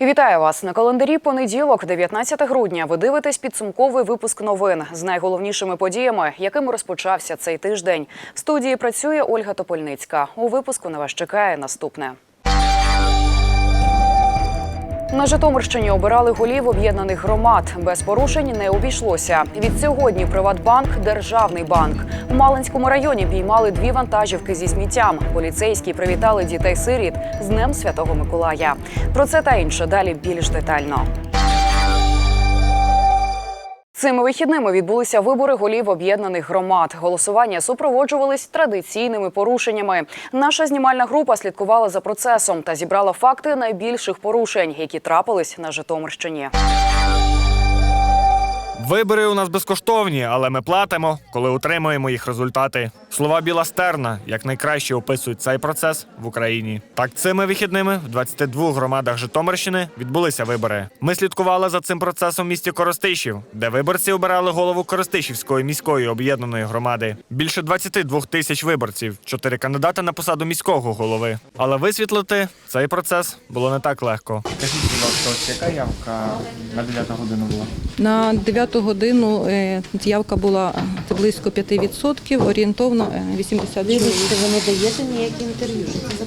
Вітаю вас на календарі. Понеділок, 19 грудня. Ви дивитесь підсумковий випуск новин з найголовнішими подіями, якими розпочався цей тиждень. В студії працює Ольга Топольницька. У випуску на вас чекає наступне. На Житомирщині обирали голів об'єднаних громад. Без порушень не обійшлося. Від сьогодні Приватбанк державний банк. У Малинському районі піймали дві вантажівки зі сміттям. Поліцейські привітали дітей-сиріт з Днем Святого Миколая. Про це та інше далі більш детально. Цими вихідними відбулися вибори голів об'єднаних громад. Голосування супроводжувались традиційними порушеннями. Наша знімальна група слідкувала за процесом та зібрала факти найбільших порушень, які трапились на Житомирщині. Вибори у нас безкоштовні, але ми платимо, коли отримуємо їх результати. Слова Біла Стерна як найкраще описують цей процес в Україні. Так, цими вихідними в 22 громадах Житомирщини відбулися вибори. Ми слідкували за цим процесом в місті Коростишів, де виборці обирали голову Коростишівської міської об'єднаної громади. Більше 22 тисяч виборців, чотири кандидати на посаду міського голови. Але висвітлити цей процес було не так легко. Скажіть, будь ласка, яка явка на 9 годину була? На 9 годину е, явка була близько 5%, орієнтовно е, 89%. Ви не даєте ніякі інтерв'ю. За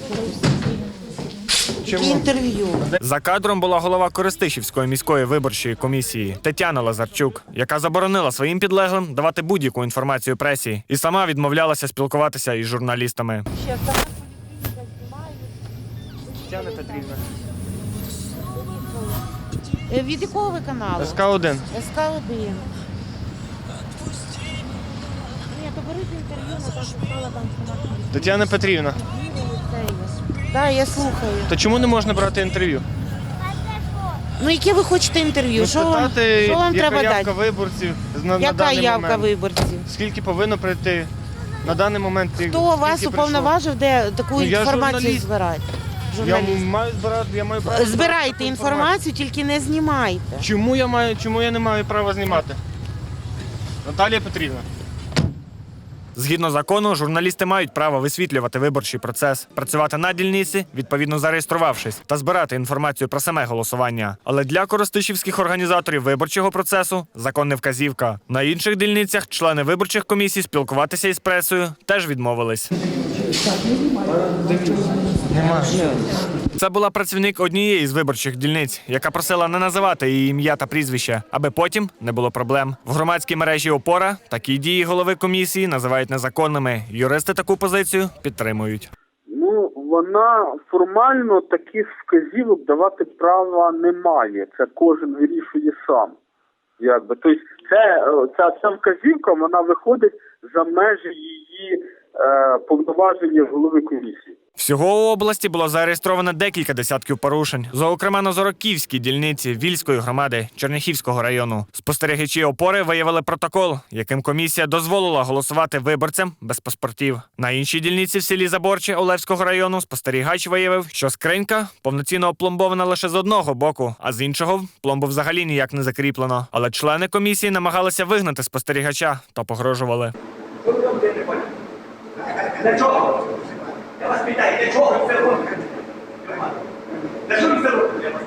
інтерв'ю? За кадром була голова Користишівської міської виборчої комісії Тетяна Лазарчук, яка заборонила своїм підлеглим давати будь-яку інформацію пресі і сама відмовлялася спілкуватися із журналістами. Від якого ви каналу? СК1. СК1. Ні, то інтерв'ю, Наташа Шукала там. Тетяна Петрівна. Так, я слухаю. То чому не можна брати інтерв'ю? Ну, яке ви хочете інтерв'ю? Ну, Що вам, спитати, що вам яка треба явка дати? виборців на, на Яка даний явка момент? виборців? Скільки повинно прийти на даний момент? Хто вас прийшло? уповноважив, де таку Ну, я інформацію журналіст. збирати? Я Журналіст. маю збирати, я маю право збирати Збирайте інформацію, тільки не знімайте. Чому я маю, чому я не маю права знімати? Наталія Петрівна. Згідно закону, журналісти мають право висвітлювати виборчий процес, працювати на дільниці, відповідно зареєструвавшись, та збирати інформацію про саме голосування. Але для коростишівських організаторів виборчого процесу законна вказівка. На інших дільницях члени виборчих комісій спілкуватися із пресою теж відмовились. Немає. Це була працівник однієї з виборчих дільниць, яка просила не називати її ім'я та прізвище, аби потім не було проблем. В громадській мережі опора такі дії голови комісії називають незаконними. Юристи таку позицію підтримують. Ну, вона формально таких вказівок давати права не має. Це кожен вирішує сам. Якби. Тобто це, е, ця, ця вказівка вона виходить за межі її повноваження голови комісії. Всього у області було зареєстровано декілька десятків порушень, зокрема на Зороківській дільниці Вільської громади Черняхівського району. Спостерігачі опори виявили протокол, яким комісія дозволила голосувати виборцям без паспортів. На іншій дільниці в селі Заборче Олевського району спостерігач виявив, що скринька повноцінно опломбована лише з одного боку, а з іншого пломбу взагалі ніяк не закріплено. Але члени комісії намагалися вигнати спостерігача та погрожували. Для чого? Я вас питаю, для чого ви це робите? Для чого ви це робите? Я вас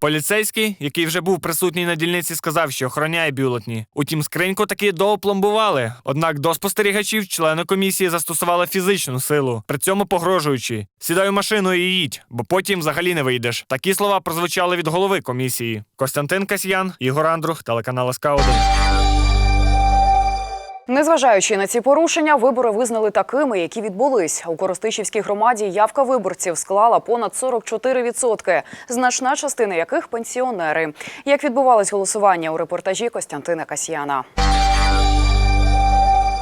Поліцейський, який вже був присутній на дільниці, сказав, що охороняє бюлетні. Утім, скриньку таки доопломбували. Однак до спостерігачів члени комісії застосували фізичну силу, при цьому погрожуючи: сідай у машину і їдь, бо потім взагалі не вийдеш. Такі слова прозвучали від голови комісії. Костянтин Касьян, Ігор Андрух, телеканал СК 1 Незважаючи на ці порушення, вибори визнали такими, які відбулись. У Коростишівській громаді явка виборців склала понад 44%, значна частина яких пенсіонери. Як відбувалось голосування у репортажі Костянтина Касьяна.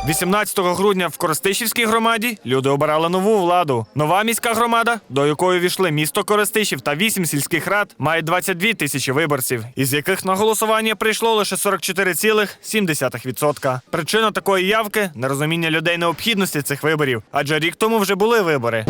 18 грудня в Коростишівській громаді люди обирали нову владу. Нова міська громада, до якої війшли місто Коростишів та вісім сільських рад, має 22 тисячі виборців, із яких на голосування прийшло лише 44,7%. Причина такої явки нерозуміння людей необхідності цих виборів, адже рік тому вже були вибори.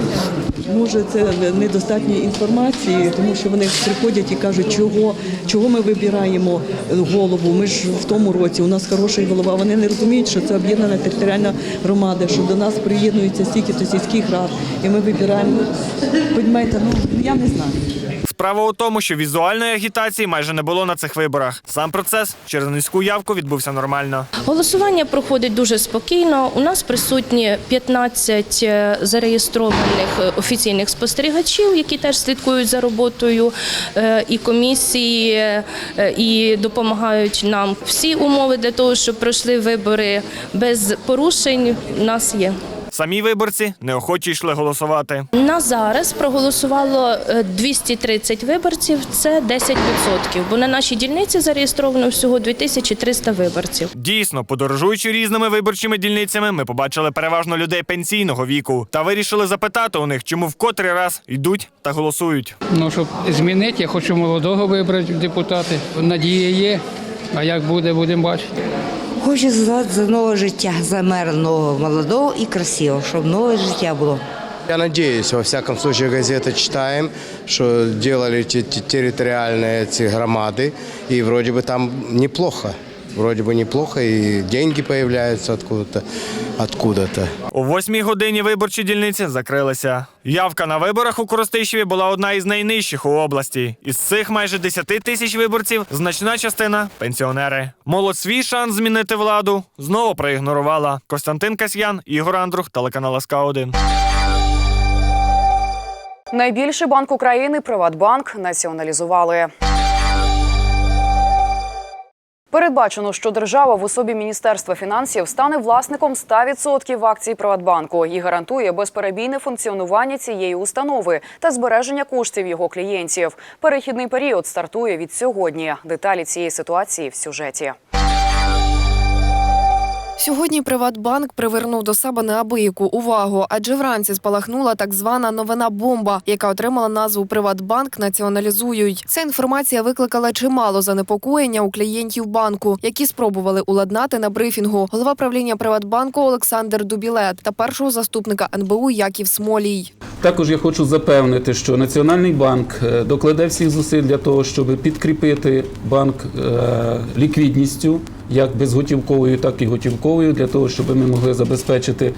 Може, це недостатньо інформації, тому що вони приходять і кажуть, чого, чого ми вибираємо голову. Ми ж в тому році у нас хороший голова. Вони не розуміють, що це об'єднана територіальна громада, що до нас приєднуються стільки-то сільських рад, і ми вибираємо. Подімайте, ну я не знаю. Справа у тому, що візуальної агітації майже не було на цих виборах. Сам процес через низьку явку відбувся нормально. Голосування проходить дуже спокійно. У нас присутні 15 е, зареєстрованих е, офіційних спостерігачів, які теж слідкують за роботою е, і комісії, і допомагають нам. Всі умови для того, щоб пройшли вибори без порушень, у нас є. Самі виборці неохоче йшли голосувати. На зараз проголосувало е, 230 виборців, це 10%, бо на нашій дільниці зареєстровано всього 2300 виборців. Дійсно, подорожуючи різними виборчими дільницями, ми побачили переважно людей пенсійного віку та вирішили запитати у них, чому в котрий раз йдуть та голосують. Ну, щоб змінити, я хочу молодого вибрати депутати. Надія є. А як буде, будемо бачити. Хочу сказати за нове життя, за мера нового, молодого і красивого, щоб нове життя було. Я надеюсь, во всяком случае, газеты читаем, что делали те- те- территориальные эти громады, и вроде бы там неплохо. Вроде бы неплохо, и деньги появляются откуда-то. откуда-то. О восьмій годині виборчі дільниці закрилися. Явка на виборах у Коростишеві була одна із найнижчих у області. Із цих майже 10 тисяч виборців значна частина пенсіонери. Молодь свій шанс змінити владу знову проігнорувала. Костянтин Касьян, Ігор Андрух, телеканал СК 1 Найбільший банк України Приватбанк націоналізували. Передбачено, що держава в особі Міністерства фінансів стане власником 100% акцій Приватбанку і гарантує безперебійне функціонування цієї установи та збереження коштів його клієнтів. Перехідний період стартує від сьогодні. Деталі цієї ситуації в сюжеті. Сьогодні Приватбанк привернув до себе неабияку увагу, адже вранці спалахнула так звана новина бомба, яка отримала назву Приватбанк націоналізують. Ця інформація викликала чимало занепокоєння у клієнтів банку, які спробували уладнати на брифінгу голова правління Приватбанку Олександр Дубілет та першого заступника НБУ Яків Смолій. Також я хочу запевнити, що Національний банк е, докладе всіх зусиль для того, щоб підкріпити банк е, ліквідністю, як безготівковою, так і готівковою, для того, щоб ми могли забезпечити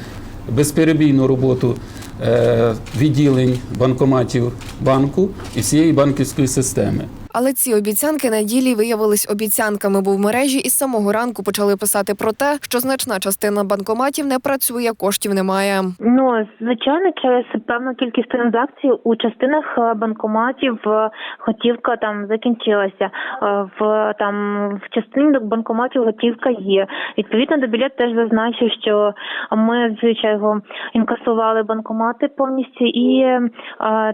безперебійну роботу е, відділень банкоматів банку і всієї банківської системи. Але ці обіцянки на ділі виявились обіцянками, бо в мережі із самого ранку почали писати про те, що значна частина банкоматів не працює, коштів немає. Ну звичайно, через певну кількість транзакцій у частинах е, банкоматів е, готівка там закінчилася. Е, В там в частині банкоматів готівка є. Відповідно, до білет теж зазначив, що ми звичайно інкасували банкомати повністю, і е,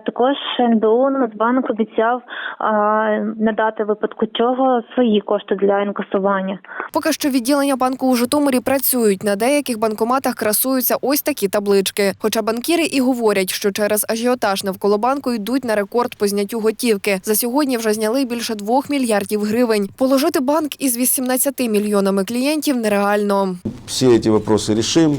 також НБУ Нацбанк обіцяв е, надати в випадку чого свої кошти для інкасування. Поки що відділення банку у Житомирі працюють. На деяких банкоматах красуються ось такі таблички. Хоча банкіри і говорять, що через ажіотаж навколо банку йдуть на рекорд по зняттю готівки. За сьогодні вже зняли більше 2 мільярдів гривень. Положити банк із 18 мільйонами клієнтів нереально. Все эти вопросы решим.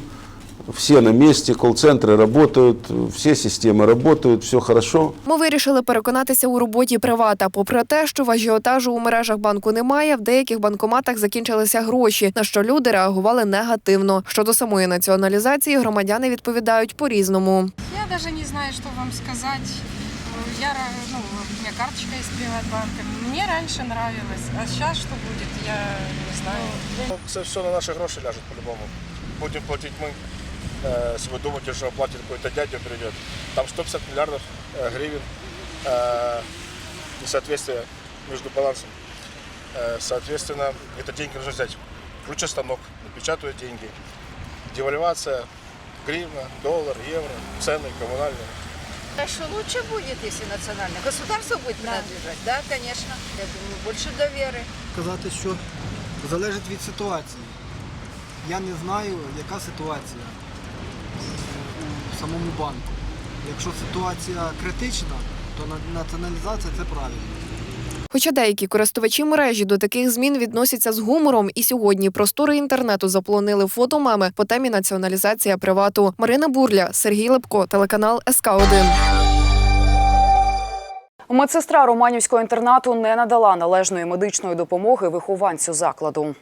Все на месте, колл-центры работают, все системы работают, все хорошо. Ми вирішили переконатися у роботі привата. Попри те, що в ажіотажу у мережах банку немає, в деяких банкоматах закінчилися гроші, на що люди реагували негативно. Щодо самої націоналізації, громадяни відповідають по-різному. Я даже не знаю, что вам сказать. Я, ну, у меня карточка из Приватбанка. Мне раньше нравилось, а сейчас что будет, я не знаю. Ну, це все на наші гроші ляже по-любому. Будемо платити ми Э, Если вы думаете, что оплатит какой-то дядя придет, там 150 миллиардов э, гривен э, несоответствие между балансом. Э, Соответственно, это деньги нужно взять. Включат станок, напечатают деньги. Девальвация, гривна, доллар, евро, цены коммунальные. Так что лучше будет, если национальное. Государство будет принадлежать, да, конечно. Я думаю, больше доверия. Сказати, що залежить від ситуації. я не знаю, яка ситуація у самому банку. Якщо ситуація критична, то на- націоналізація це правильно. Хоча деякі користувачі мережі до таких змін відносяться з гумором, і сьогодні простори інтернету заполонили фотомеми по темі націоналізація привату. Марина Бурля, Сергій Лепко, телеканал СК 1 Медсестра Романівського інтернату не надала належної медичної допомоги вихованцю закладу.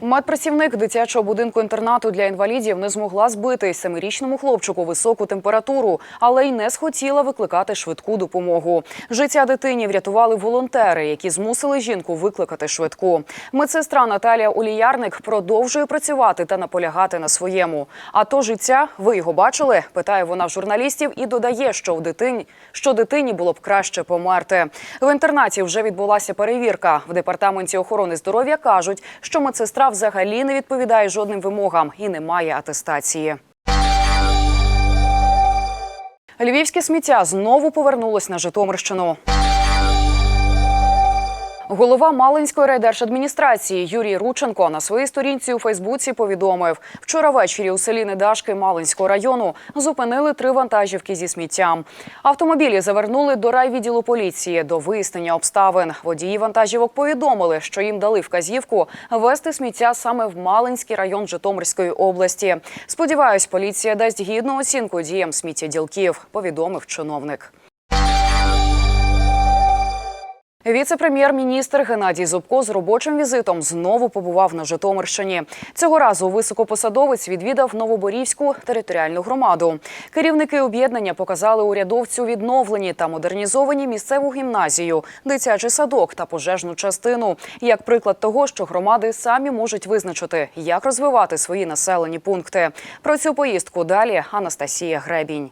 Медпрацівник дитячого будинку інтернату для інвалідів не змогла збити семирічному хлопчику високу температуру, але й не схотіла викликати швидку допомогу. Життя дитині врятували волонтери, які змусили жінку викликати швидку. Медсестра Наталія Оліярник продовжує працювати та наполягати на своєму. А то життя, ви його бачили? питає вона в журналістів і додає, що в дитині що дитині було б краще померти. В інтернаті вже відбулася перевірка. В департаменті охорони здоров'я кажуть, що медсестра взагалі не відповідає жодним вимогам і не має атестації. Львівське сміття знову повернулось на Житомирщину. Голова Малинської райдержадміністрації Юрій Рученко на своїй сторінці у Фейсбуці повідомив, вчора ввечері у селі Недашки Малинського району зупинили три вантажівки зі сміттям. Автомобілі завернули до райвідділу поліції до вияснення обставин. Водії вантажівок повідомили, що їм дали вказівку вести сміття саме в Малинський район Житомирської області. Сподіваюсь, поліція дасть гідну оцінку діям сміттєділків, повідомив чиновник. Віце-прем'єр-міністр Геннадій Зубко з робочим візитом знову побував на Житомирщині. Цього разу високопосадовець відвідав Новоборівську територіальну громаду. Керівники об'єднання показали урядовцю відновлені та модернізовані місцеву гімназію, дитячий садок та пожежну частину. Як приклад того, що громади самі можуть визначити, як розвивати свої населені пункти. Про цю поїздку далі Анастасія Гребінь.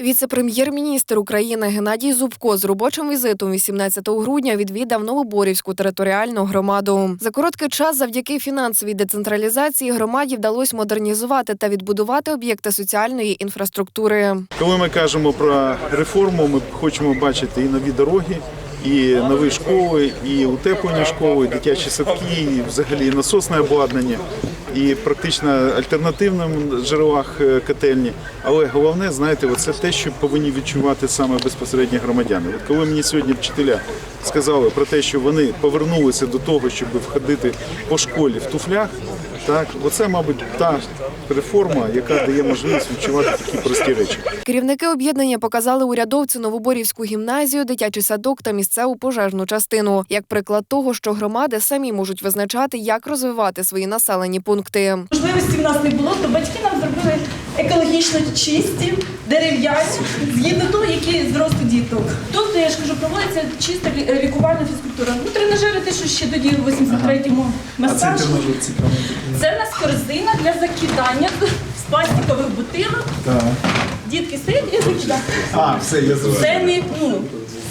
Віце-прем'єр-міністр України Геннадій Зубко з робочим візитом 18 грудня відвідав Новоборівську територіальну громаду. За короткий час, завдяки фінансовій децентралізації, громаді вдалося модернізувати та відбудувати об'єкти соціальної інфраструктури. Коли ми кажемо про реформу, ми хочемо бачити і нові дороги, і нові школи, і утеплені школи, і дитячі садки, і взагалі насосне обладнання, і практично альтернативним джерелах е, котельні. Але головне, знаєте, це те, що повинні відчувати саме безпосередньо громадяни. От коли мені сьогодні вчителя сказали про те, що вони повернулися до того, щоб входити по школі в туфлях. Так, оце, мабуть, та реформа, яка дає можливість відчувати такі прості речі. Керівники об'єднання показали урядовцю Новоборівську гімназію, дитячий садок та місцеву пожежну частину як приклад того, що громади самі можуть визначати, як розвивати свої населені пункти. Можливості в нас не було, то батьки нам зробили екологічно чисті, дерев'яні, згідно того, який зросту діток. Тут, я ж кажу, проводиться чиста лікувальна фізкультура. Ну, тренажери, те, що ще тоді у 83-му масаж. Це в нас корзина для закидання з пластикових бутилок. Дітки сидять і закидають. А, все, я Це ми ну,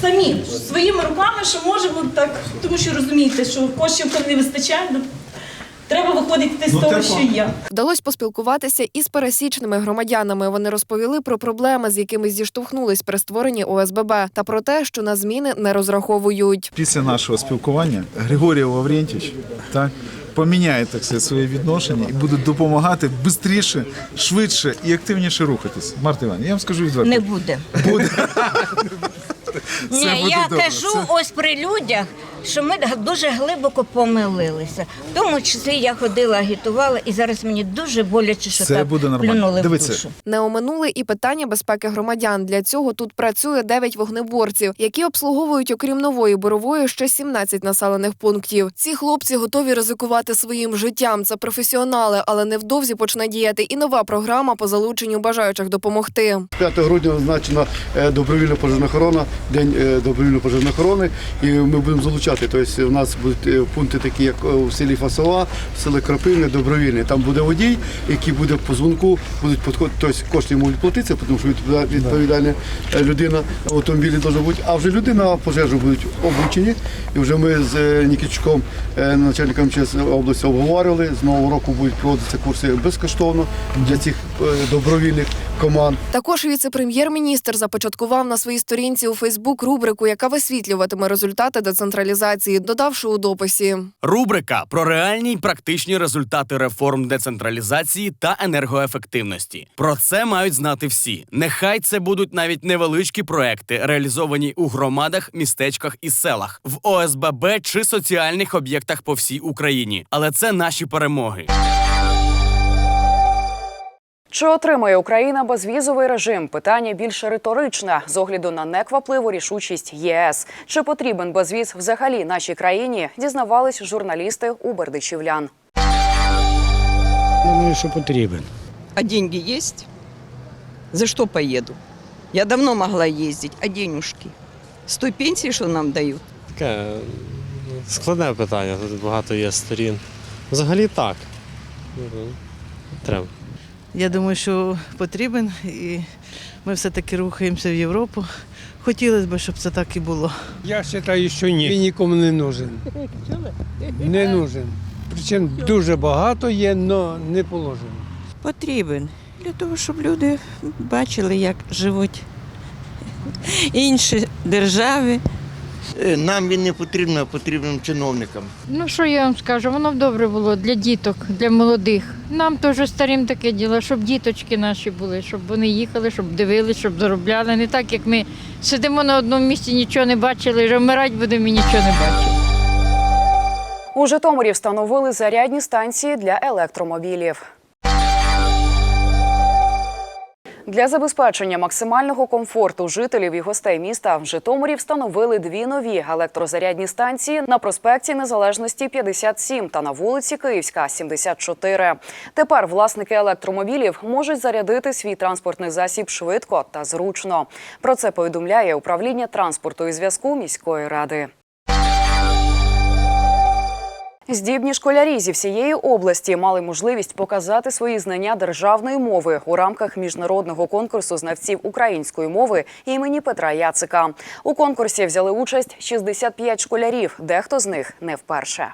самі своїми руками, що можемо так, тому що розумієте, що коштів коли не вистачає, ну, треба виходити з того, що є. Вдалося поспілкуватися із пересічними громадянами. Вони розповіли про проблеми, з якими зіштовхнулись при створенні ОСББ, та про те, що на зміни не розраховують. Після нашого спілкування Григорій Лаврентьович так поміняє так сказати, своє відношення і буде допомагати швидше, швидше і активніше рухатись. Марта Іван, я вам скажу відверто. Не буде. Буде. Ні, я добре. кажу ось при людях, що ми дуже глибоко помилилися. В тому числі я ходила, агітувала, і зараз мені дуже боляче, що Це так буде нормально. плюнули Дивіться. в душу. Не оминули і питання безпеки громадян. Для цього тут працює 9 вогнеборців, які обслуговують, окрім нової борової, ще 17 населених пунктів. Ці хлопці готові ризикувати своїм життям. Це професіонали, але невдовзі почне діяти і нова програма по залученню бажаючих допомогти. 5 грудня назначена е, добровільна пожежна охорона, день е, добровільної пожежної охорони, і ми будемо залучати. Тобто у нас будуть е, пункти такі, як е, в селі Фасова, в селі Крапивне, добровільні. Там буде водій, який буде по дзвонку, будуть підходити, тобто кошти йому платитися, тому що відповідальна е, людина в автомобілі може бути. А вже люди на пожежу будуть обучені. І вже ми з е, Нікітчуком, е, начальником МЧС області, обговорювали. З нового року будуть проводитися курси безкоштовно для цих е, добровільних команд. Також віце-прем'єр-міністр започаткував на своїй сторінці у Фейсбук рубрику, яка висвітлюватиме результати децентралізації децентралізації, додавши у дописі. Рубрика про реальні й практичні результати реформ децентралізації та енергоефективності. Про це мають знати всі. Нехай це будуть навіть невеличкі проекти, реалізовані у громадах, містечках і селах, в ОСББ чи соціальних об'єктах по всій Україні. Але це наші перемоги. Чи отримає Україна безвізовий режим? Питання більше риторичне з огляду на неквапливу рішучість єС. Чи потрібен безвіз взагалі нашій країні? Дізнавались журналісти у Бердичівлян. Думаю, что потребен. А деньги есть? За что поеду? Я давно могла ездить, а денежки? С той пенсии, что нам дают? Таке ну, складне питання, тут багато є сторін. Взагалі так. Ну, Треба. Я думаю, що потрібен, і ми все-таки рухаємося в Європу. Хотілося б, щоб це так і було. Я вважаю, що ні. Він нікому не нужен. Не нужен. Причин дуже багато є, але не положено. Потрібен для того, щоб люди бачили, як живуть інші держави. Е, Нам він не потрібен, а потрібен чиновникам. Ну що я вам скажу, воно б добре було для діток, для молодих. Нам теж старим таке діло, щоб діточки наші були, щоб вони їхали, щоб дивились, щоб заробляли. Не так, як ми сидимо на одному місці, нічого не бачили, і вмирати будемо і нічого не бачили. У Житомирі встановили зарядні станції для електромобілів. Для забезпечення максимального комфорту жителів і гостей міста в Житомирі встановили дві нові електрозарядні станції на проспекті Незалежності 57 та на вулиці Київська 74. Тепер власники електромобілів можуть зарядити свій транспортний засіб швидко та зручно. Про це повідомляє управління транспорту і зв'язку міської ради. Здібні школярі зі всієї області мали можливість показати свої знання державної мови у рамках міжнародного конкурсу знавців української мови імені Петра Яцика. У конкурсі взяли участь 65 школярів, дехто з них не вперше.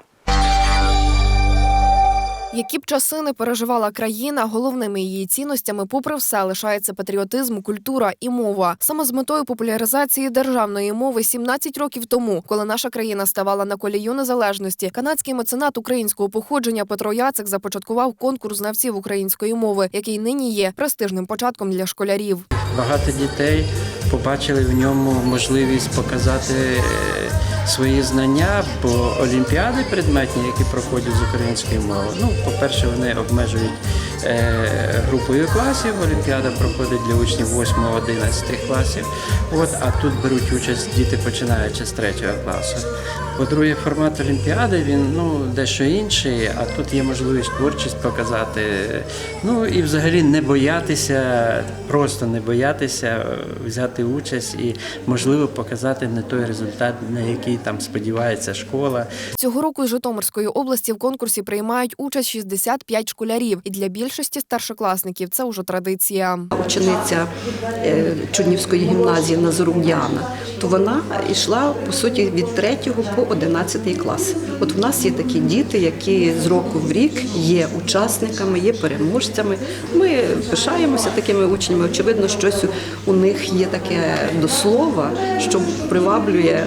Які б часи не переживала країна, головними її цінностями, попри все, лишається патріотизм, культура і мова. Саме з метою популяризації державної мови 17 років тому, коли наша країна ставала на колію незалежності, канадський меценат українського походження Петро Яцик започаткував конкурс знавців української мови, який нині є престижним початком для школярів. Багато дітей побачили в ньому можливість показати е, свої знання, бо олімпіади предметні, які проходять з української мови. Ну, по-перше, вони обмежують е, групою класів. Олімпіада проходить для учнів 8-11 класів. От, а тут беруть участь діти починаючи з 3 класу. По-друге, формат Олімпіади він ну дещо інший, а тут є можливість творчість показати. Ну і взагалі не боятися, просто не боятися е, взяти участь і можливо показати не той результат, на який там сподівається школа. Цього року з Житомирської області в конкурсі приймають участь 65 школярів, і для більшості старшокласників це вже традиція. учениця е, Чуднівської гімназії Назарум'яна, то вона йшла по суті від 3 по 11 клас. От в нас є такі діти, які з року в рік є учасниками, є переможцями. Ми пишаємося такими учнями. Очевидно, щось у них є таке до слова, що приваблює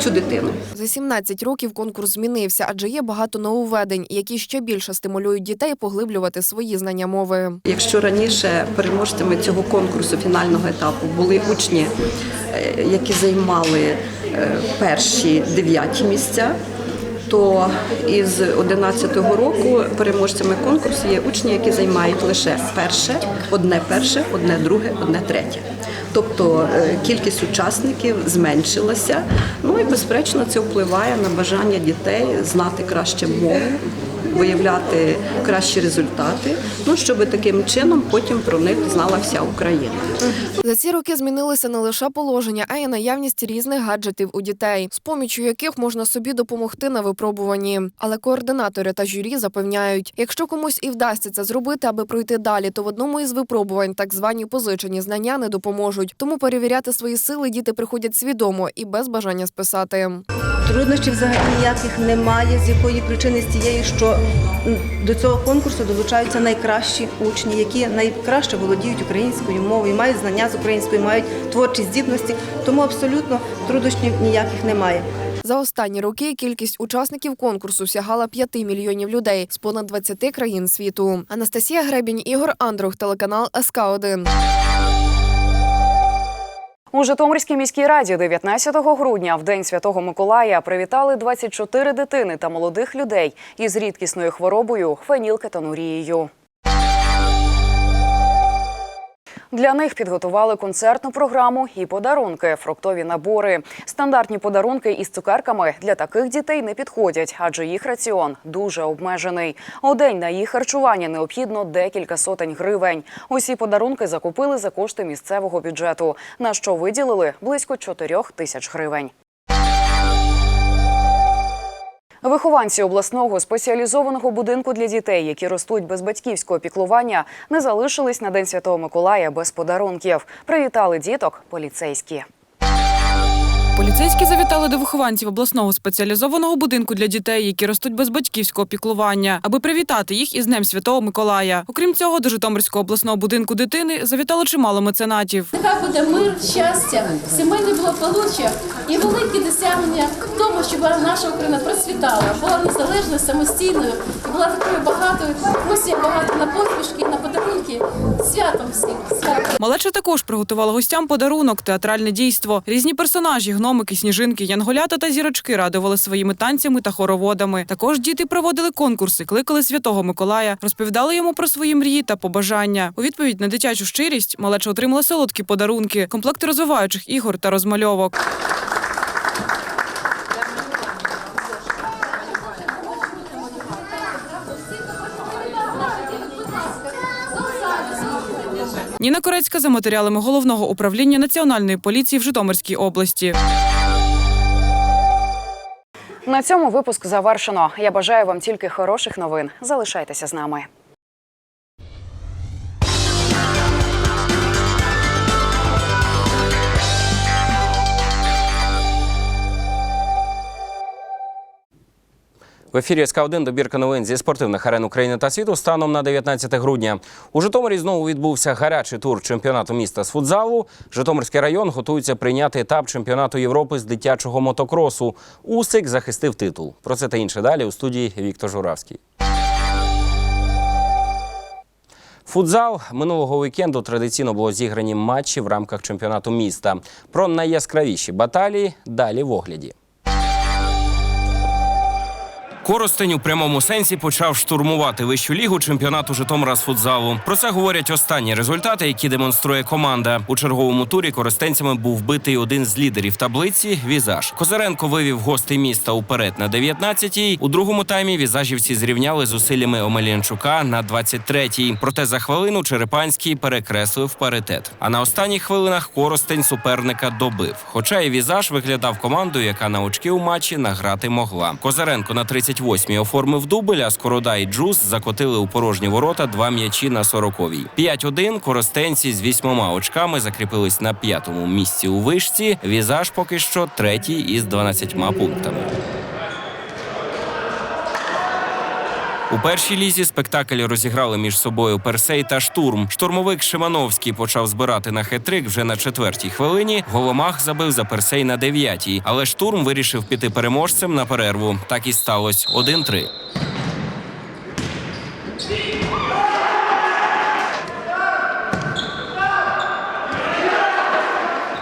цю дитину. За 17 років конкурс змінився, адже є багато нововведень, які ще більше стимулюють дітей поглиблювати свої знання мови. Якщо раніше переможцями цього конкурсу фінального етапу були учні, які займали е, перші дев'яті місця, то із 11-го року переможцями конкурсу є учні, які займають лише перше, одне перше, одне друге, одне третє. Тобто е, кількість учасників зменшилася. Ну і безперечно, це впливає на бажання дітей знати краще мову, виявляти кращі результати. Ну щоб таким чином потім про них знала вся Україна. За ці роки змінилися не лише положення, а й наявність різних гаджетів у дітей, з помічю яких можна собі допомогти на випробуванні. Але координатори та журі запевняють, якщо комусь і вдасться це зробити, аби пройти далі, то в одному із випробувань так звані позичені знання не допоможуть. Тому перевіряти свої сили діти приходять свідомо і без бажання списати. Труднощів взагалі ніяких немає, з якої причини з тієї, що до цього конкурсу долучаються найкращі учні, які найкраще володіють українською мовою, мають знання з української, мають творчі здібності, тому абсолютно труднощів ніяких немає. За останні роки кількість учасників конкурсу сягала 5 мільйонів людей з понад 20 країн світу. Анастасія Гребінь, Ігор Андрух, телеканал СК 1 У Житомирській міській раді 19 грудня, в день Святого Миколая, привітали 24 дитини та молодих людей із рідкісною хворобою фенілкетонурією. Для них підготували концертну програму і подарунки, фруктові набори. Стандартні подарунки із цукерками для таких дітей не підходять, адже їх раціон дуже обмежений. У день на їх харчування необхідно декілька сотень гривень. Усі подарунки закупили за кошти місцевого бюджету, на що виділили близько 4 тисяч гривень. Вихованці обласного спеціалізованого будинку для дітей, які ростуть без батьківського піклування, не залишились на День Святого Миколая без подарунків. Привітали діток поліцейські. Поліцейські завітали до вихованців обласного спеціалізованого будинку для дітей, які ростуть без батьківського піклування, аби привітати їх із Днем Святого Миколая. Окрім цього, до Житомирського обласного будинку дитини завітало чимало меценатів. Нехай буде мир, щастя, сімейне благополуччя і великі досягнення в тому, щоб наша Україна процвітала, була незалежною, самостійною була такою багатою. Усі багато на посмішки, на подарунки. Святом всім. Святом. Малеча також приготувала гостям подарунок, театральне дійство. Різні персонажі, гномики, сніжинки, янголята та зірочки радували своїми танцями та хороводами. Також діти проводили конкурси, кликали святого Миколая, розповідали йому про свої мрії та побажання. У відповідь на дитячу щирість малеча отримала солодкі подарунки, комплекти розвиваючих ігор та розмальовок. Ніна Корецька за матеріалами головного управління національної поліції в Житомирській області. На цьому випуск завершено. Я бажаю вам тільки хороших новин. Залишайтеся з нами. Ефірі СК 1 добірка новин зі спортивних арен України та світу станом на 19 грудня. У Житомирі знову відбувся гарячий тур чемпіонату міста з футзалу. Житомирський район готується прийняти етап чемпіонату Європи з дитячого мотокросу. Усик захистив титул. Про це та інше далі у студії Віктор Журавський. Футзал минулого вікенду традиційно було зіграні матчі в рамках чемпіонату міста. Про найяскравіші баталії далі в огляді. Коростень у прямому сенсі почав штурмувати вищу лігу чемпіонату Житомира з футзалу. Про це говорять останні результати, які демонструє команда. У черговому турі коростенцями був вбитий один з лідерів таблиці Візаж. Козаренко вивів гостей міста уперед на 19-й. У другому таймі візажівці зрівняли зусиллями Омелянчука на 23-й. Проте за хвилину Черепанський перекреслив паритет. А на останніх хвилинах Коростень суперника добив. Хоча і візаж виглядав командою, яка на очки у матчі награти могла. Козаренко на 38-й оформив дубль, а Скорода і Джус закотили у порожні ворота два м'ячі на 40-й. 5-1 коростенці з вісьмома очками закріпились на п'ятому місці у вишці. Візаж поки що третій із 12 пунктами. У першій лізі спектакль розіграли між собою Персей та Штурм. Штурмовик Шимановський почав збирати на хетрик вже на четвертій хвилині. Голомах забив за Персей на дев'ятій, але штурм вирішив піти переможцем на перерву. Так і сталося 1-3.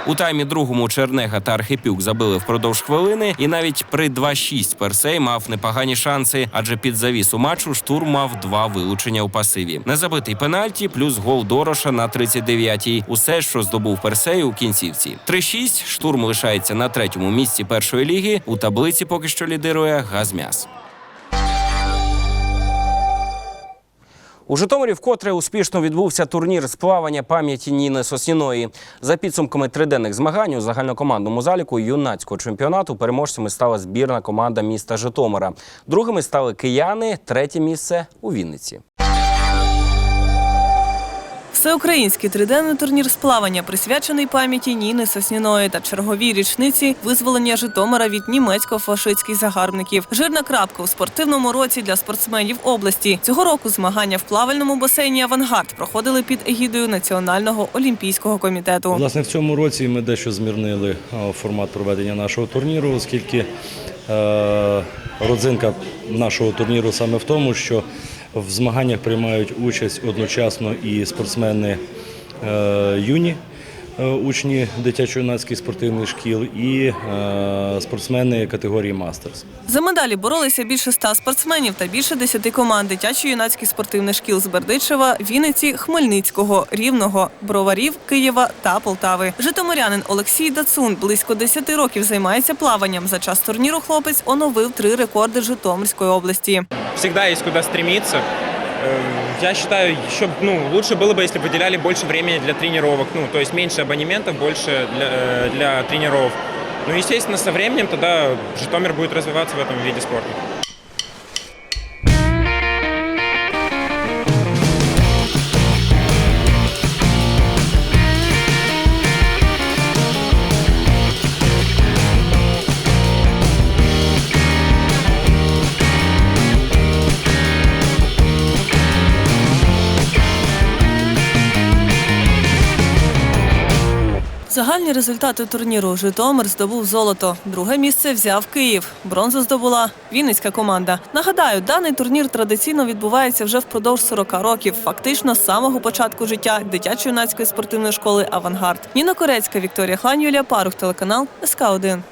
У таймі другому Чернега та Архипюк забили впродовж хвилини, і навіть при 2-6 Персей мав непогані шанси, адже під завісу матчу штурм мав два вилучення у пасиві. Незабитий пенальті, плюс гол Дороша на 39-й. Усе, що здобув Персей у кінцівці. 3-6 штурм лишається на третьому місці першої ліги. У таблиці поки що лідирує Газмяс. У Житомирі вкотре успішно відбувся турнір з плавання пам'яті Ніни Сосніної. За підсумками триденних змагань у загальнокомандному заліку юнацького чемпіонату переможцями стала збірна команда міста Житомира. Другими стали кияни, третє місце у Вінниці. Всеукраїнський триденний турнір з плавання присвячений пам'яті Ніни Сосніної та черговій річниці визволення Житомира від німецько-фашистських загарбників. Жирна крапка у спортивному році для спортсменів області. Цього року змагання в плавальному басейні Авангард проходили під егідою Національного олімпійського комітету. Власне, в цьому році ми дещо змінили е, формат проведення нашого турніру, оскільки е, родзинка нашого турніру саме в тому, що в змаганнях приймають участь одночасно і спортсмени е, юні. Е, Учні дитячо-юнацьких спортивних шкіл і е, спортсмени категорії мастерс. За медалі боролися більше ста спортсменів та більше десяти команд дитячо-юнацьких спортивних шкіл з Бердичева, Вінниці, Хмельницького, Рівного, Броварів, Києва та Полтави. Житомирянин Олексій Дацун близько 10 років займається плаванням. За час турніру хлопець оновив три рекорди Житомирської області. всегда есть куда стремиться. Э, Я считаю, еще ну, лучше было бы, если бы выделяли больше времени для тренировок, ну, то есть меньше абонементов, больше для, э, для тренеров. Ну, естественно, со временем тогда Житомир будет развиваться в этом виде спорта. Загальні результати турніру Житомир здобув золото. Друге місце взяв Київ. Бронзу здобула Вінницька команда. Нагадаю, даний турнір традиційно відбувається вже впродовж 40 років, фактично з самого початку життя дитячо-юнацької спортивної школи Авангард. Ніна Корецька, Вікторія Хлань, Юлія Парух, телеканал СК 1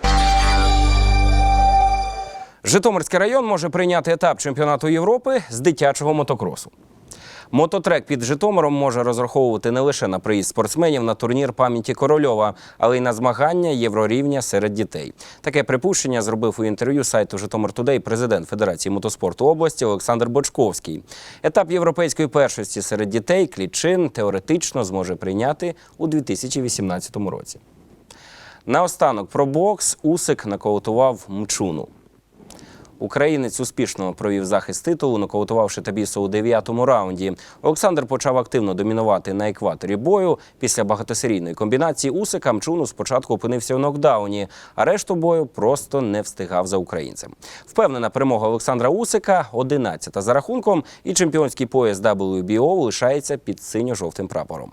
Житомирський район може прийняти етап чемпіонату Європи з дитячого мотокросу. Мототрек під Житомиром може розраховувати не лише на приїзд спортсменів на турнір пам'яті Корольова, але й на змагання єврорівня серед дітей. Таке припущення зробив у інтерв'ю сайту Житомир Тудей президент Федерації мотоспорту області Олександр Бочковський. Етап європейської першості серед дітей Клічин теоретично зможе прийняти у 2018 році. Наостанок про бокс Усик нокаутував Мчуну. Українець успішно провів захист титулу, нокаутувавши Табісу у дев'ятому раунді. Олександр почав активно домінувати на екваторі бою. Після багатосерійної комбінації Усика Мчуну спочатку опинився у нокдауні, а решту бою просто не встигав за українцем. Впевнена перемога Олександра Усика, 11-та за рахунком, і чемпіонський пояс WBO лишається під синьо-жовтим прапором.